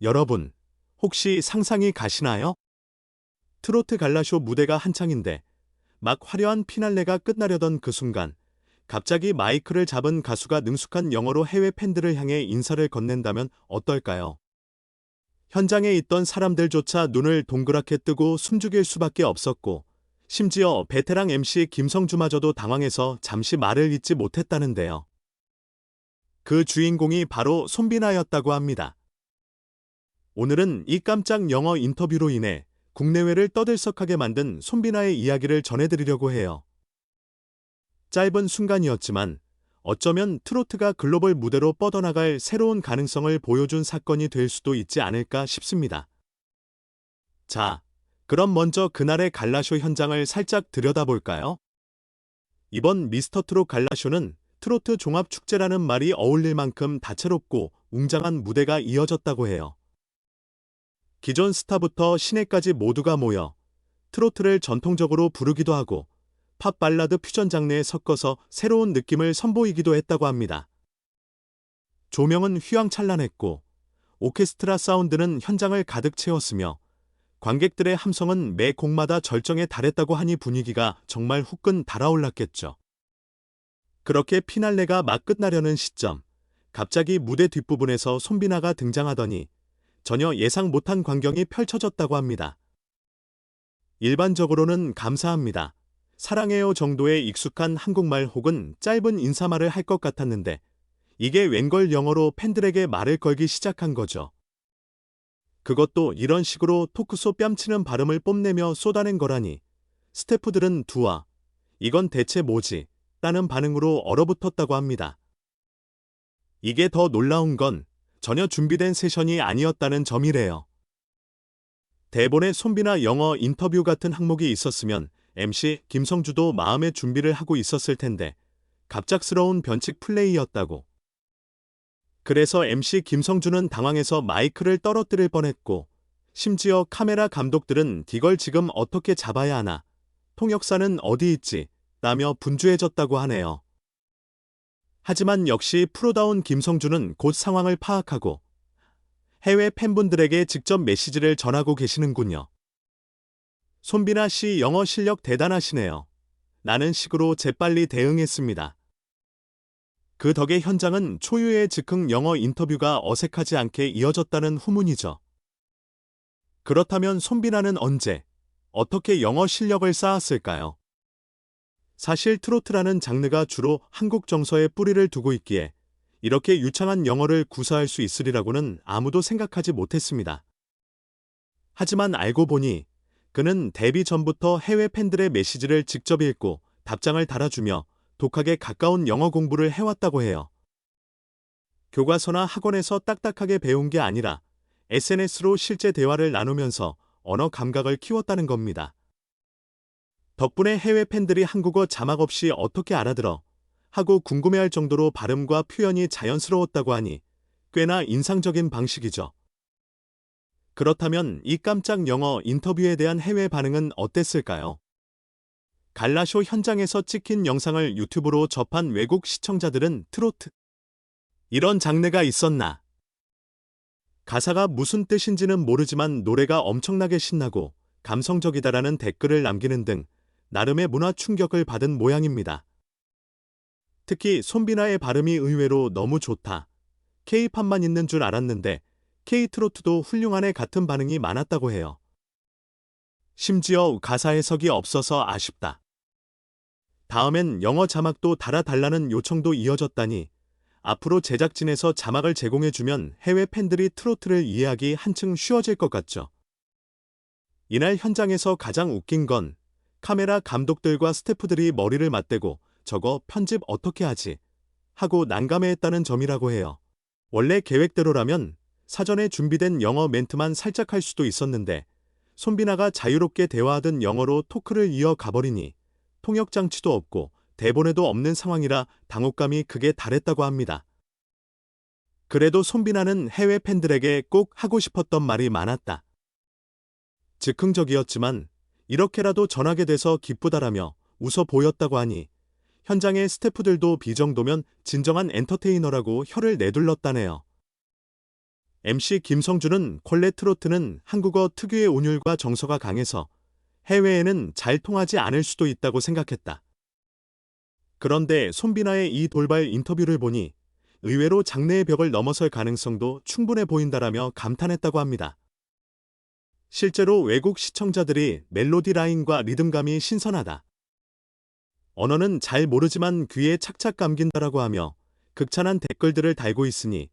여러분, 혹시 상상이 가시나요? 트로트 갈라쇼 무대가 한창인데 막 화려한 피날레가 끝나려던 그 순간 갑자기 마이크를 잡은 가수가 능숙한 영어로 해외 팬들을 향해 인사를 건넨다면 어떨까요? 현장에 있던 사람들조차 눈을 동그랗게 뜨고 숨죽일 수밖에 없었고 심지어 베테랑 MC 김성주마저도 당황해서 잠시 말을 잇지 못했다는데요. 그 주인공이 바로 손비나였다고 합니다. 오늘은 이 깜짝 영어 인터뷰로 인해 국내외를 떠들썩하게 만든 손비나의 이야기를 전해드리려고 해요. 짧은 순간이었지만 어쩌면 트로트가 글로벌 무대로 뻗어나갈 새로운 가능성을 보여준 사건이 될 수도 있지 않을까 싶습니다. 자, 그럼 먼저 그날의 갈라쇼 현장을 살짝 들여다볼까요? 이번 미스터 트롯 갈라쇼는 트로트 종합축제라는 말이 어울릴 만큼 다채롭고 웅장한 무대가 이어졌다고 해요. 기존 스타부터 신예까지 모두가 모여 트로트를 전통적으로 부르기도 하고 팝 발라드 퓨전 장르에 섞어서 새로운 느낌을 선보이기도 했다고 합니다. 조명은 휘황찬란했고 오케스트라 사운드는 현장을 가득 채웠으며 관객들의 함성은 매 곡마다 절정에 달했다고 하니 분위기가 정말 후끈 달아올랐겠죠. 그렇게 피날레가 막 끝나려는 시점, 갑자기 무대 뒷부분에서 손비나가 등장하더니 전혀 예상 못한 광경이 펼쳐졌다고 합니다. 일반적으로는 감사합니다. 사랑해요 정도의 익숙한 한국말 혹은 짧은 인사말을 할 것 같았는데 이게 웬걸 영어로 팬들에게 말을 걸기 시작한 거죠. 그것도 이런 식으로 토크쇼 뺨치는 발음을 뽐내며 쏟아낸 거라니 스태프들은 두와 이건 대체 뭐지? 라는 반응으로 얼어붙었다고 합니다. 이게 더 놀라운 건 전혀 준비된 세션이 아니었다는 점이래요. 대본에 손비나 영어 인터뷰 같은 항목이 있었으면 MC 김성주도 마음의 준비를 하고 있었을 텐데 갑작스러운 변칙 플레이였다고. 그래서 MC 김성주는 당황해서 마이크를 떨어뜨릴 뻔했고 심지어 카메라 감독들은 이걸 지금 어떻게 잡아야 하나 통역사는 어디 있지 라며 분주해졌다고 하네요. 하지만 역시 프로다운 김성주는 곧 상황을 파악하고 해외 팬분들에게 직접 메시지를 전하고 계시는군요. 손비나 씨 영어 실력 대단하시네요. 나는 식으로 재빨리 대응했습니다. 그 덕에 현장은 초유의 즉흥 영어 인터뷰가 어색하지 않게 이어졌다는 후문이죠. 그렇다면 손비나는 언제, 어떻게 영어 실력을 쌓았을까요? 사실 트로트라는 장르가 주로 한국 정서에 뿌리를 두고 있기에 이렇게 유창한 영어를 구사할 수 있으리라고는 아무도 생각하지 못했습니다. 하지만 알고 보니 그는 데뷔 전부터 해외 팬들의 메시지를 직접 읽고 답장을 달아주며 독학에 가까운 영어 공부를 해왔다고 해요. 교과서나 학원에서 딱딱하게 배운 게 아니라 SNS로 실제 대화를 나누면서 언어 감각을 키웠다는 겁니다. 덕분에 해외 팬들이 한국어 자막 없이 어떻게 알아들어 하고 궁금해할 정도로 발음과 표현이 자연스러웠다고 하니 꽤나 인상적인 방식이죠. 그렇다면 이 깜짝 영어 인터뷰에 대한 해외 반응은 어땠을까요? 갈라쇼 현장에서 찍힌 영상을 유튜브로 접한 외국 시청자들은 트로트. 이런 장르가 있었나? 가사가 무슨 뜻인지는 모르지만 노래가 엄청나게 신나고 감성적이다라는 댓글을 남기는 등 나름의 문화 충격을 받은 모양입니다. 특히 손비나의 발음이 의외로 너무 좋다. K-팝만 있는 줄 알았는데 K-트로트도 훌륭한에 같은 반응이 많았다고 해요. 심지어 가사 해석이 없어서 아쉽다. 다음엔 영어 자막도 달아달라는 요청도 이어졌다니 앞으로 제작진에서 자막을 제공해주면 해외 팬들이 트로트를 이해하기 한층 쉬워질 것 같죠. 이날 현장에서 가장 웃긴 건 카메라 감독들과 스태프들이 머리를 맞대고 저거 편집 어떻게 하지? 하고 난감해했다는 점이라고 해요. 원래 계획대로라면 사전에 준비된 영어 멘트만 살짝 할 수도 있었는데 손비나가 자유롭게 대화하던 영어로 토크를 이어가버리니 통역 장치도 없고 대본에도 없는 상황이라 당혹감이 극에 달했다고 합니다. 그래도 손비나는 해외 팬들에게 꼭 하고 싶었던 말이 많았다. 즉흥적이었지만 이렇게라도 전하게 돼서 기쁘다라며 웃어 보였다고 하니 현장의 스태프들도 비 정도면 진정한 엔터테이너라고 혀를 내둘렀다네요. MC 김성주는 콜레 트로트는 한국어 특유의 온율과 정서가 강해서 해외에는 잘 통하지 않을 수도 있다고 생각했다. 그런데 손비나의 이 돌발 인터뷰를 보니 의외로 장래의 벽을 넘어설 가능성도 충분해 보인다라며 감탄했다고 합니다. 실제로 외국 시청자들이 멜로디 라인과 리듬감이 신선하다. 언어는 잘 모르지만 귀에 착착 감긴다라고 하며 극찬한 댓글들을 달고 있으니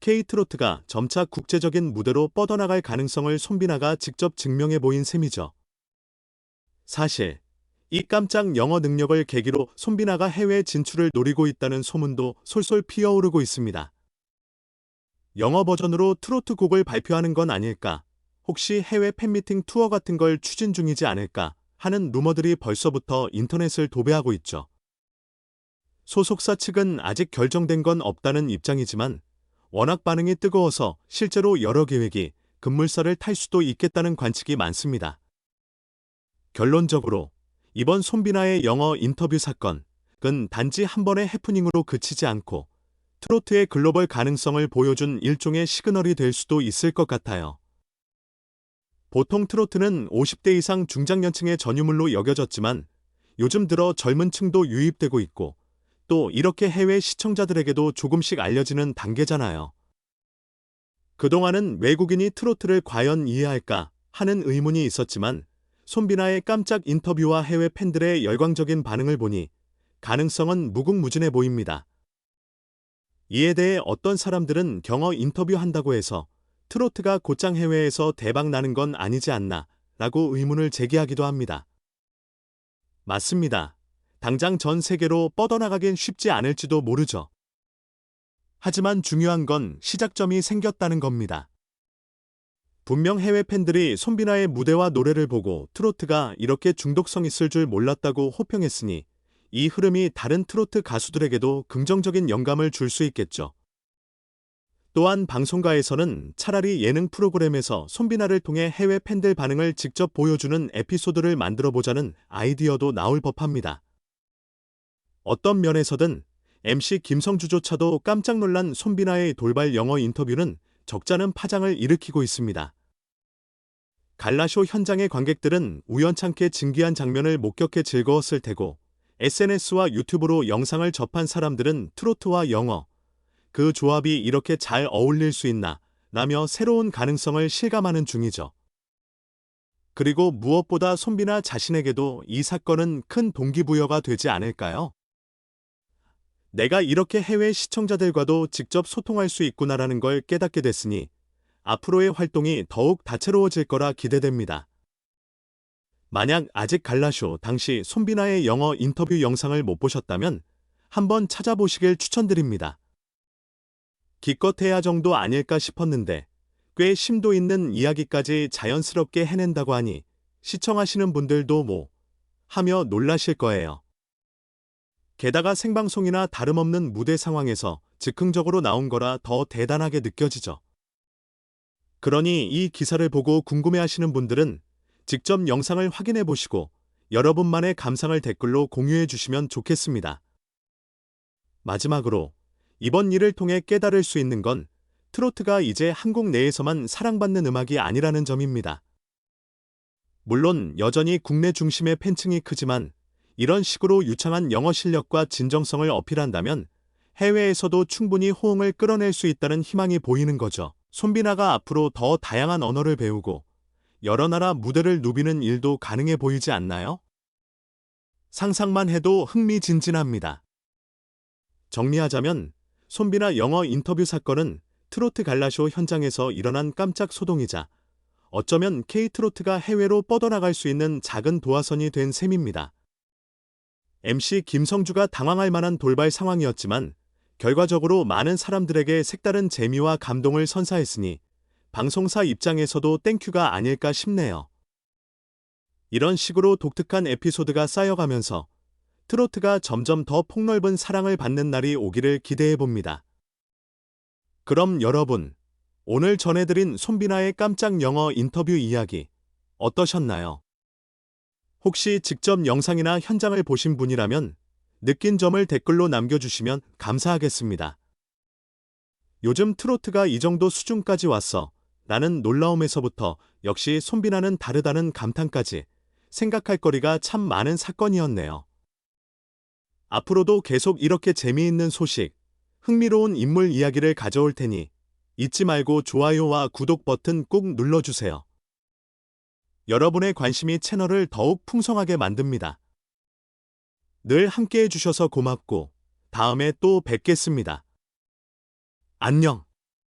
K트로트가 점차 국제적인 무대로 뻗어나갈 가능성을 손비나가 직접 증명해 보인 셈이죠. 사실 이 깜짝 영어 능력을 계기로 손비나가 해외 진출을 노리고 있다는 소문도 솔솔 피어오르고 있습니다. 영어 버전으로 트로트 곡을 발표하는 건 아닐까? 혹시 해외 팬미팅 투어 같은 걸 추진 중이지 않을까? 하는 루머들이 벌써부터 인터넷을 도배하고 있죠. 소속사 측은 아직 결정된 건 없다는 입장이지만 워낙 반응이 뜨거워서 실제로 여러 계획이 급물살을 탈 수도 있겠다는 관측이 많습니다. 결론적으로 이번 손비나의 영어 인터뷰 사건은 단지 한 번의 해프닝으로 그치지 않고 트로트의 글로벌 가능성을 보여준 일종의 시그널이 될 수도 있을 것 같아요. 보통 트로트는 50대 이상 중장년층의 전유물로 여겨졌지만 요즘 들어 젊은 층도 유입되고 있고 또 이렇게 해외 시청자들에게도 조금씩 알려지는 단계잖아요. 그동안은 외국인이 트로트를 과연 이해할까 하는 의문이 있었지만 손비나의 깜짝 인터뷰와 해외 팬들의 열광적인 반응을 보니 가능성은 무궁무진해 보입니다. 이에 대해 어떤 사람들은 경어 인터뷰한다고 해서 트로트가 곧장 해외에서 대박 나는 건 아니지 않나 라고 의문을 제기하기도 합니다. 맞습니다. 당장 전 세계로 뻗어나가긴 쉽지 않을지도 모르죠. 하지만 중요한 건 시작점이 생겼다는 겁니다. 분명 해외 팬들이 손비나의 무대와 노래를 보고 트로트가 이렇게 중독성 있을 줄 몰랐다고 호평했으니 이 흐름이 다른 트로트 가수들에게도 긍정적인 영감을 줄 수 있겠죠. 또한 방송가에서는 차라리 예능 프로그램에서 손비나를 통해 해외 팬들 반응을 직접 보여주는 에피소드를 만들어 보자는 아이디어도 나올 법합니다. 어떤 면에서든 MC 김성주조차도 깜짝 놀란 손비나의 돌발 영어 인터뷰는 적잖은 파장을 일으키고 있습니다. 갈라쇼 현장의 관객들은 우연찮게 진기한 장면을 목격해 즐거웠을 테고 SNS와 유튜브로 영상을 접한 사람들은 트로트와 영어, 그 조합이 이렇게 잘 어울릴 수 있나 라며 새로운 가능성을 실감하는 중이죠. 그리고 무엇보다 손비나 자신에게도 이 사건은 큰 동기부여가 되지 않을까요? 내가 이렇게 해외 시청자들과도 직접 소통할 수 있구나라는 걸 깨닫게 됐으니 앞으로의 활동이 더욱 다채로워질 거라 기대됩니다. 만약 아직 갈라쇼 당시 손비나의 영어 인터뷰 영상을 못 보셨다면 한번 찾아보시길 추천드립니다. 기껏해야 정도 아닐까 싶었는데 꽤 심도 있는 이야기까지 자연스럽게 해낸다고 하니 시청하시는 분들도 뭐 하며 놀라실 거예요. 게다가 생방송이나 다름없는 무대 상황에서 즉흥적으로 나온 거라 더 대단하게 느껴지죠. 그러니 이 기사를 보고 궁금해하시는 분들은 직접 영상을 확인해 보시고 여러분만의 감상을 댓글로 공유해 주시면 좋겠습니다. 마지막으로 이번 일을 통해 깨달을 수 있는 건 트로트가 이제 한국 내에서만 사랑받는 음악이 아니라는 점입니다. 물론 여전히 국내 중심의 팬층이 크지만 이런 식으로 유창한 영어 실력과 진정성을 어필한다면 해외에서도 충분히 호응을 끌어낼 수 있다는 희망이 보이는 거죠. 손비나가 앞으로 더 다양한 언어를 배우고 여러 나라 무대를 누비는 일도 가능해 보이지 않나요? 상상만 해도 흥미진진합니다. 정리하자면 손비나 영어 인터뷰 사건은 트로트 갈라쇼 현장에서 일어난 깜짝 소동이자 어쩌면 K트로트가 해외로 뻗어나갈 수 있는 작은 도화선이 된 셈입니다. MC 김성주가 당황할 만한 돌발 상황이었지만 결과적으로 많은 사람들에게 색다른 재미와 감동을 선사했으니 방송사 입장에서도 땡큐가 아닐까 싶네요. 이런 식으로 독특한 에피소드가 쌓여가면서 트로트가 점점 더 폭넓은 사랑을 받는 날이 오기를 기대해 봅니다. 그럼 여러분, 오늘 전해드린 손비나의 깜짝 영어 인터뷰 이야기 어떠셨나요? 혹시 직접 영상이나 현장을 보신 분이라면 느낀 점을 댓글로 남겨주시면 감사하겠습니다. 요즘 트로트가 이 정도 수준까지 왔어. 라는 놀라움에서부터 역시 손비나는 다르다는 감탄까지 생각할 거리가 참 많은 사건이었네요. 앞으로도 계속 이렇게 재미있는 소식, 흥미로운 인물 이야기를 가져올 테니 잊지 말고 좋아요와 구독 버튼 꾹 눌러주세요. 여러분의 관심이 채널을 더욱 풍성하게 만듭니다. 늘 함께 해 주셔서 고맙고 다음에 또 뵙겠습니다. 안녕.